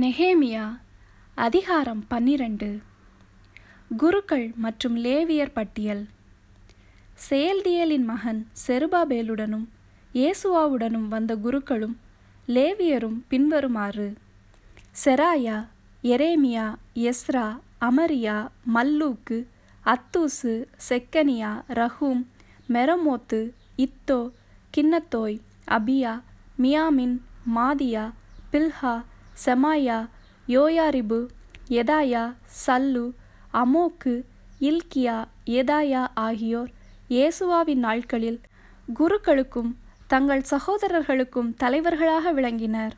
நெஹேமியா அதிகாரம் பன்னிரண்டு. குருக்கள் மற்றும் லேவியர் பட்டியல். செயல்தியலின் மகன் செருபாபேலுடனும் இயேசுவாவுடனும் வந்த குருக்களும் லேவியரும் பின்வருமாறு. செராயா எரேமியா எஸ்ரா அமரியா மல்லூக்கு அத்தூசு செக்கனியா ரஹூம் மெரமோத்து இத்தோ கின்னத்தோய் அபியா மியாமின் மாதியா பில்ஹா செமாயா யோயாரிபு எதாயா சல்லு அமோக்கு இல்கியா எதாயா ஆகியோர் இயேசுவாவின் நாட்களில் குருக்களுக்கும் தங்கள் சகோதரர்களுக்கும் தலைவர்களாக விளங்கினர்.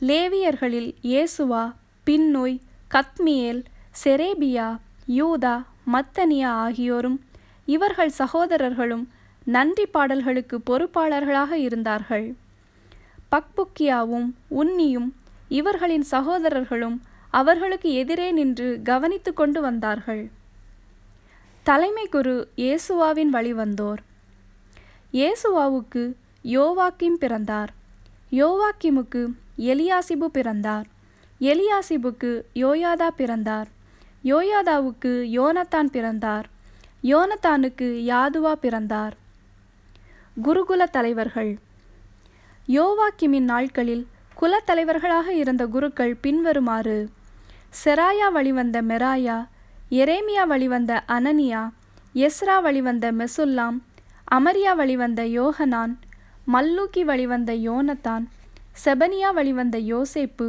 லேவியர்களில் இயேசுவா பின்னோய் கத்மியேல் செரேபியா யூதா மத்தனியா ஆகியோரும் இவர்கள் சகோதரர்களும் நன்றி பாடல்களுக்கு பொறுப்பாளர்களாக இருந்தார்கள். பக்புக்கியாவும் உன்னியும் இவர்களின் சகோதரர்களும் அவர்களுக்கு எதிரே நின்று கவனித்து கொண்டு வந்தார்கள். தலைமை குரு இயேசுவாவின் வழிவந்தோர் இயேசுவாவுக்கு யோவாக்கிம் பிறந்தார். யோவாக்கிமுக்கு எலியாசிபு பிறந்தார். எலியாசிபுக்கு யோயாதா பிறந்தார். யோயாதாவுக்கு யோனத்தான் பிறந்தார். யோனத்தானுக்கு யாதுவா பிறந்தார். குருகுல தலைவர்கள். யோவாக்கிமின் நாட்களில் குலத்தலைவர்களாக இருந்த குருக்கள் பின்வருமாறு செராயா வழிவந்த மெராயா எரேமியா வழிவந்த அனனியா எஸ்ரா வழிவந்த மெசுல்லாம் அமரியா வழிவந்த யோகனான் மல்லூக்கி வழிவந்த யோனத்தான் செபனியா வழிவந்த யோசேப்பு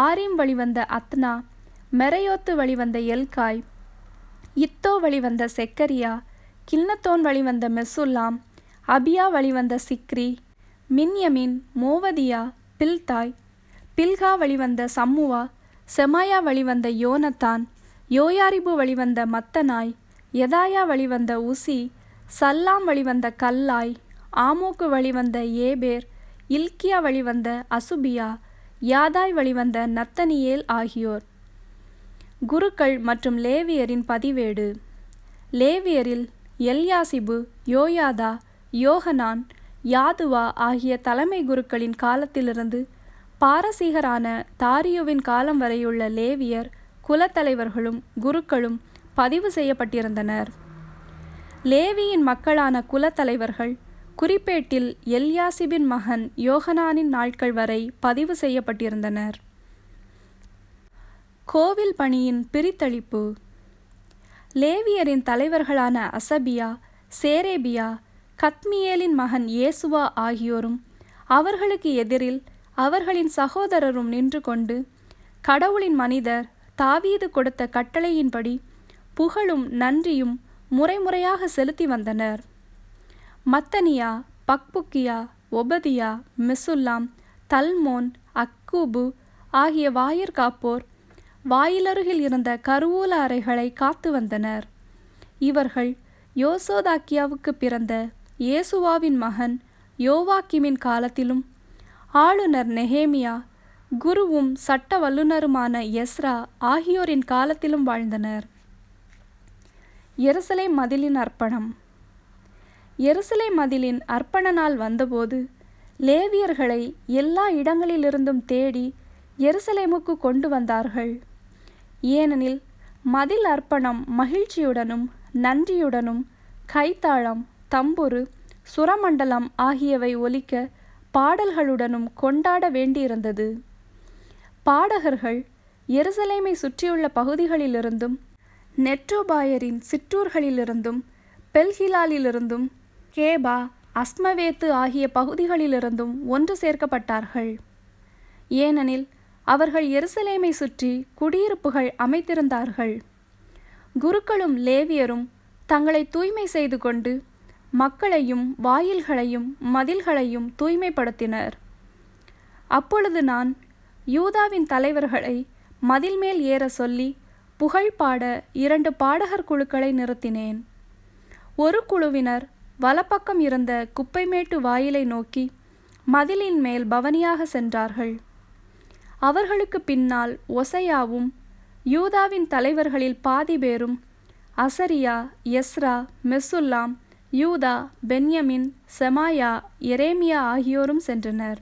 ஆரிம் வழிவந்த அத்னா மெரையோத்து வழிவந்த எல்காய் இத்தோ வழிவந்த செக்கரியா கில்னத்தோன் வழிவந்த மெசுல்லாம் அபியா வழிவந்த சிக்ரி மின்யமின் மோவதியா பில்தாய். பில்கா வழிவந்த சம்முவா செமாயா வழிவந்த யோனத்தான் யோயாரிபு வழிவந்த மத்தனாய் எதாயா வழிவந்த உசி சல்லாம் வழிவந்த கல்லாய் ஆமோக்கு வழிவந்த ஏபேர் இல்கியா வழிவந்த அசுபியா யாதாய் வழிவந்த நத்தனியேல் ஆகியோர். குருக்கள் மற்றும் லேவியரின் பதிவேடு. லேவியரில் எல்யாசிபு யோயாதா யோகனான் யாதுவா ஆகிய தலைமை குருக்களின் காலத்திலிருந்து பாரசீகரான தாரியுவின் காலம் வரையுள்ள லேவியர் குலத்தலைவர்களும் குருக்களும் பதிவு செய்யப்பட்டிருந்தனர். லேவியின் மக்களான குலத்தலைவர்கள் குறிப்பேட்டில் எல்யாசிபின் மகன் யோகனானின் நாட்கள் வரை பதிவு செய்யப்பட்டிருந்தனர். கோவில் பணியின் பிரித்தளிப்பு. லேவியரின் தலைவர்களான அசபியா சேரேபியா கத்மியேலின் மகன் இயேசுவா ஆகியோரும் அவர்களுக்கு எதிரில் அவர்களின் சகோதரரும் நின்று கொண்டு கடவுளின் மனிதர் தாவீது கொடுத்த கட்டளையின்படி புகழும் நன்றியும் முறைமுறையாக செலுத்தி வந்தனர். மத்தனியா பக்புக்கியா ஒபதியா மிசுல்லாம் தல்மோன் அக்கூபு ஆகிய வாயிற் காப்போர் வாயிலருகில் இருந்த கருவூல அறைகளை காத்து வந்தனர். இவர்கள் யோசோதாக்கியாவுக்கு பிறந்த இயேசுவாவின் மகன் யோவாக்கிமின் காலத்திலும் ஆளுநர் நெஹேமியா குருவும் சட்ட வல்லுநருமான எஸ்ரா ஆகியோரின் காலத்திலும் வாழ்ந்தனர். எருசலை மதிலின் அர்ப்பணம். எருசலை மதிலின் அர்ப்பண நாள் வந்தபோது லேவியர்களை எல்லா இடங்களிலிருந்தும் தேடி எருசலேமுக்கு கொண்டு வந்தார்கள். ஏனெனில் மதில் அர்ப்பணம் மகிழ்ச்சியுடனும் நன்றியுடனும் கைத்தாளம் தம்புரு சுரமண்டலம் ஆகியவை ஒலிக்க பாடல்களுடனும் கொண்டாட வேண்டியிருந்தது. பாடகர்கள் எருசலேமை சுற்றியுள்ள பகுதிகளிலிருந்தும் நெட்ரோபாயரின் சிற்றூர்களிலிருந்தும் பெல்ஹிலாலிலிருந்தும் கேபா அஸ்மவேத்து ஆகிய பகுதிகளிலிருந்தும் ஒன்று சேர்க்கப்பட்டார்கள். ஏனெனில் அவர்கள் எருசலேமை சுற்றி குடியிருப்புகள் அமைத்திருந்தார்கள். குருக்களும் லேவியரும் தங்களை தூய்மை செய்து கொண்டு மக்களையும் வாயில்களையும் மதில்களையும் தூய்மைப்படுத்தினர். அப்பொழுது நான் யூதாவின் தலைவர்களை மதில் மேல் ஏற சொல்லி புகழ் பாட இரண்டு பாடகர் குழுக்களை நிறுத்தினேன். ஒரு குழுவினர் வலப்பக்கம் இருந்த குப்பைமேட்டு வாயிலை நோக்கி மதிலின் மேல் பவனியாக சென்றார்கள். அவர்களுக்கு பின்னால் ஒசையாவும் யூதாவின் தலைவர்களில் பாதி பேரும் அசரியா எஸ்ரா மெசுல்லாம் யூதா பென்யமின் செமாயா எரேமியா ஆகியோரும் சென்றனர்.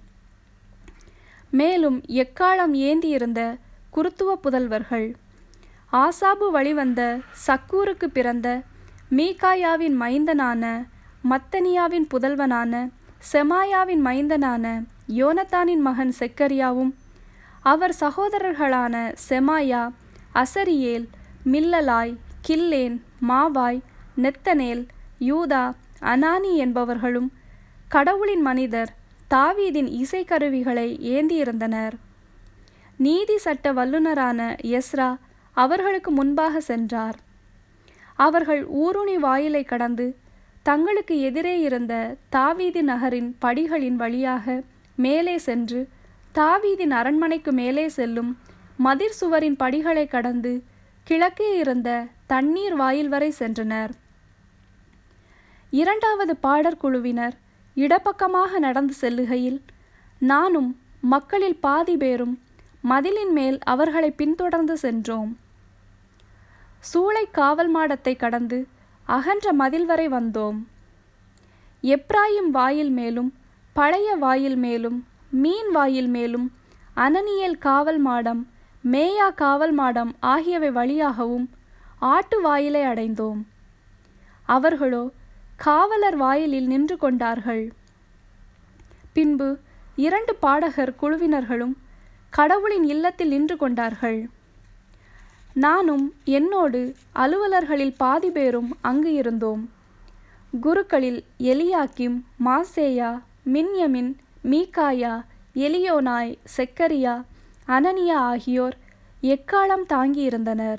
மேலும் எக்காலம் ஏந்தியிருந்த குருத்துவ புதல்வர்கள் ஆசாபு வழிவந்த சக்கூருக்கு பிறந்த மீகாயாவின் மைந்தனான மத்தனியாவின் புதல்வனான செமாயாவின் மைந்தனான யோனத்தானின் மகன் செக்கரியாவும் அவர் சகோதரர்களான செமாயா அசரியேல் மில்லலாய் கில்லேன் மாவாய் நெத்தனேல் யூதா அனானி என்பவர்களும் கடவுளின் மனிதர் தாவீதின் இசைக்கருவிகளை ஏந்தியிருந்தனர். நீதி சட்ட வல்லுனரான எஸ்ரா அவர்களுக்கு முன்பாக சென்றார். அவர்கள் ஊருணி வாயிலை கடந்து தங்களுக்கு எதிரே இருந்த தாவீதி நகரின் படிகளின் வழியாக மேலே சென்று தாவீதின் அரண்மனைக்கு மேலே செல்லும் மதிர் சுவரின் படிகளை கடந்து கிழக்கே இருந்த தண்ணீர் வாயில் வரை சென்றனர். இரண்டாவது பாடற் குழுவினர் இடப்பக்கமாக நடந்து செல்லுகையில் நானும் மக்களில் பாதி பேரும் மதிலின் மேல் அவர்களை பின்தொடர்ந்து சென்றோம். சூளை காவல் மாடத்தை கடந்து அகன்ற மதில் வரை வந்தோம். எப்ராயிம் வாயில் மேலும் பழைய வாயில் மேலும் மீன் வாயில் மேலும் அனனியல் காவல் மாடம் மேயா காவல் மாடம் ஆகியவை வழியாகவும் ஆட்டு வாயிலை அடைந்தோம். அவர்களோ காவலர் வாயிலில் நின்று கொண்டார்கள். பின்பு இரண்டு பாடகர் குழுவினர்களும் கடவுளின் இல்லத்தில் நின்று கொண்டார்கள். நானும் என்னோடு அலுவலர்களில் பாதி பேரும் அங்கு இருந்தோம். குருக்களில் எலியாக்கிம் மாசேயா மின்யமின் மீகாயா எலியோனாய் செக்கரியா அனனியா ஆகியோர் எக்காலம் தாங்கியிருந்தனர்.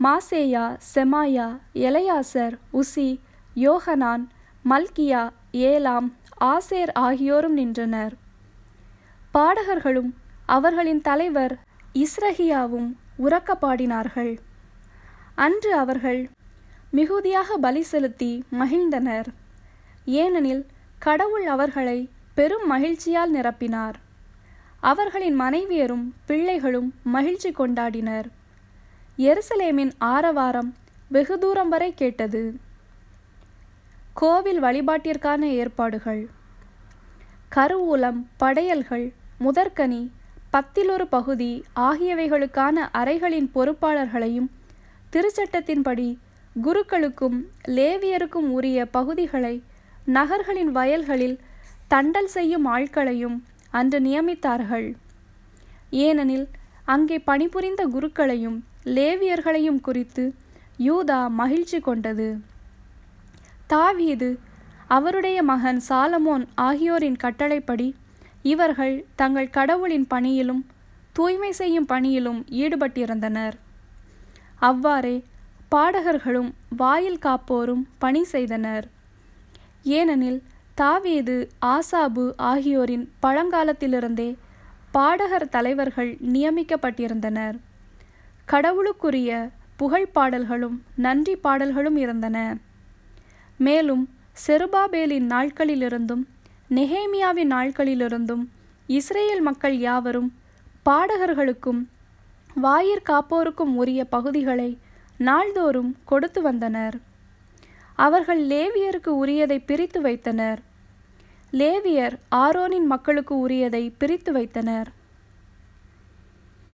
மாசேயா செமாயா எலையாசர் உசி யோகனான் மல்கியா ஏலாம் ஆசேர் ஆகியோரும் நின்றனர். பாடகர்களும் அவர்களின் தலைவர் இஸ்ரஹியாவும் உறக்க பாடினார்கள் அன்று அவர்கள் மிகுதியாக பலி செலுத்தி மகிழ்ந்தனர். ஏனெனில் கடவுள் அவர்களை பெரும் மகிழ்ச்சியால் நிரப்பினார். அவர்களின் மனைவியரும் பிள்ளைகளும் மகிழ்ச்சி கொண்டாடினர். எருசலேமின் ஆரவாரம் வெகு தூரம் வரை கேட்டது. கோவில் வழிபாட்டிற்கான ஏற்பாடுகள். கருவூலம் படையல்கள் முதற்கனி பத்திலொரு பகுதி ஆகியவைகளுக்கான அறைகளின் பொறுப்பாளர்களையும் திருச்சட்டத்தின்படி குருக்களுக்கும் லேவியருக்கும் உரிய பகுதிகளை நகர்களின் வயல்களில் தண்டல் செய்யும் ஆட்களையும் அன்று நியமித்தார்கள். ஏனெனில் அங்கே பணிபுரிந்த குருக்களையும் லேவியர்களையும் குறித்து யூதா மகிழ்ச்சி கொண்டது. தாவீது அவருடைய மகன் சாலமோன் ஆகியோரின் கட்டளைப்படி இவர்கள் தங்கள் கடவுளின் பணியிலும் தூய்மை செய்யும் பணியிலும் ஈடுபட்டிருந்தனர். அவ்வாறே பாடகர்களும் வாயில் காப்போரும் பணி செய்தனர். ஏனெனில் தாவீது ஆசாபு ஆகியோரின் பழங்காலத்திலிருந்தே பாடகர் தலைவர்கள் நியமிக்கப்பட்டிருந்தனர். கடவுளுக்குரிய புகழ் பாடல்களும் நன்றி பாடல்களும் இருந்தன. மேலும் செருபாபேலின் நாட்களிலிருந்தும் நெஹேமியாவின் நாட்களிலிருந்தும் இஸ்ரேல் மக்கள் யாவரும் பாடகர்களுக்கும் வாயிற் காப்போருக்கும் உரிய பகுதிகளை நாள்தோறும் கொடுத்து வந்தனர். அவர்கள் லேவியருக்கு உரியதை பிரித்து வைத்தனர். லேவியர் ஆரோனின் மக்களுக்கு உரியதை பிரித்து வைத்தனர்.